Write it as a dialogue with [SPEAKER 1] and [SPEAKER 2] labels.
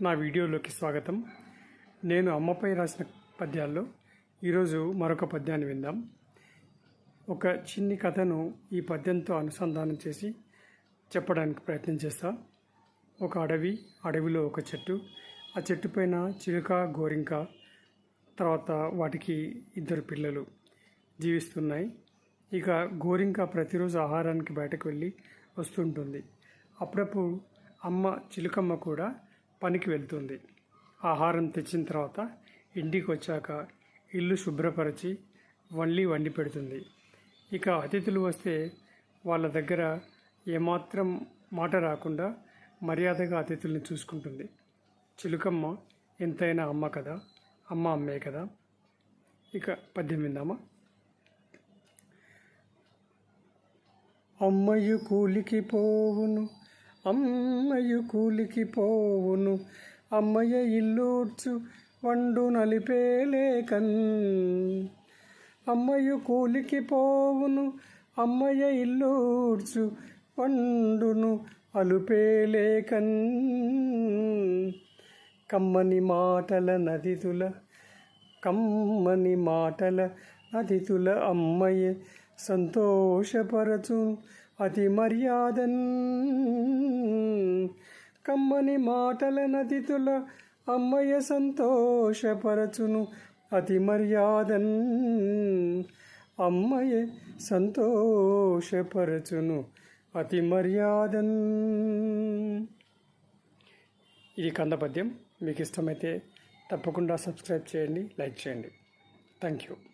[SPEAKER 1] నా వీడియోలోకి స్వాగతం. నేను అమ్మపై రాసిన పద్యాల్లో ఈరోజు మరొక పద్యాన్ని విందాం. ఒక చిన్ని కథను ఈ పద్యంతో అనుసంధానం చేసి చెప్పడానికి ప్రయత్నం చేస్తా. ఒక అడవి అడవిలో ఒక చెట్టు. ఆ చెట్టు పైన చిలుక గోరింక తర్వాత వాటికి ఇద్దరు పిల్లలు జీవిస్తున్నాయి. ఇక గోరింక ప్రతిరోజు ఆహారానికి బయటకు వెళ్ళి వస్తుంటుంది అప్పుడప్పుడు అమ్మ చిలుకమ్మ కూడా పనికి వెళ్తుంది. ఆహారం తెచ్చిన తర్వాత ఇంటికి వచ్చాక ఇల్లు శుభ్రపరిచి వండి వండి పెడుతుంది. ఇక అతిథులు వస్తే వాళ్ళ దగ్గర ఏమాత్రం మాట రాకుండా మర్యాదగా అతిథుల్ని చూసుకుంటుంది. చిలుకమ్మ ఎంతైనా అమ్మ కదా? అమ్మ అమ్మే కదా? ఇక పద్యం విందామా? అమ్మయ్య కూలికి పోవును. అమ్మయు కూలికి పోవును. అమ్మయ్య ఇల్లూర్చు వండు నలిపేలేకన్ అమ్మయు కూలికి పోవును. అమ్మయ్య ఇల్లూర్చు వండును అలుపేలేకన్ కమ్మని మాటల నదితుల కమ్మని మాటల నదితుల అమ్మయ్య సంతోషపరచు అతి మర్యాదన్ కమ్మని మాటల నదితుల అమ్మయ్య సంతోషపరచును అతి మర్యాదన్ అమ్మయ్య సంతోషపరచును అతి మర్యాదన్ ఇది కందపద్యం. మీకు ఇష్టమైతే తప్పకుండా సబ్స్క్రైబ్ చేయండి లైక్ చేయండి. Thank you.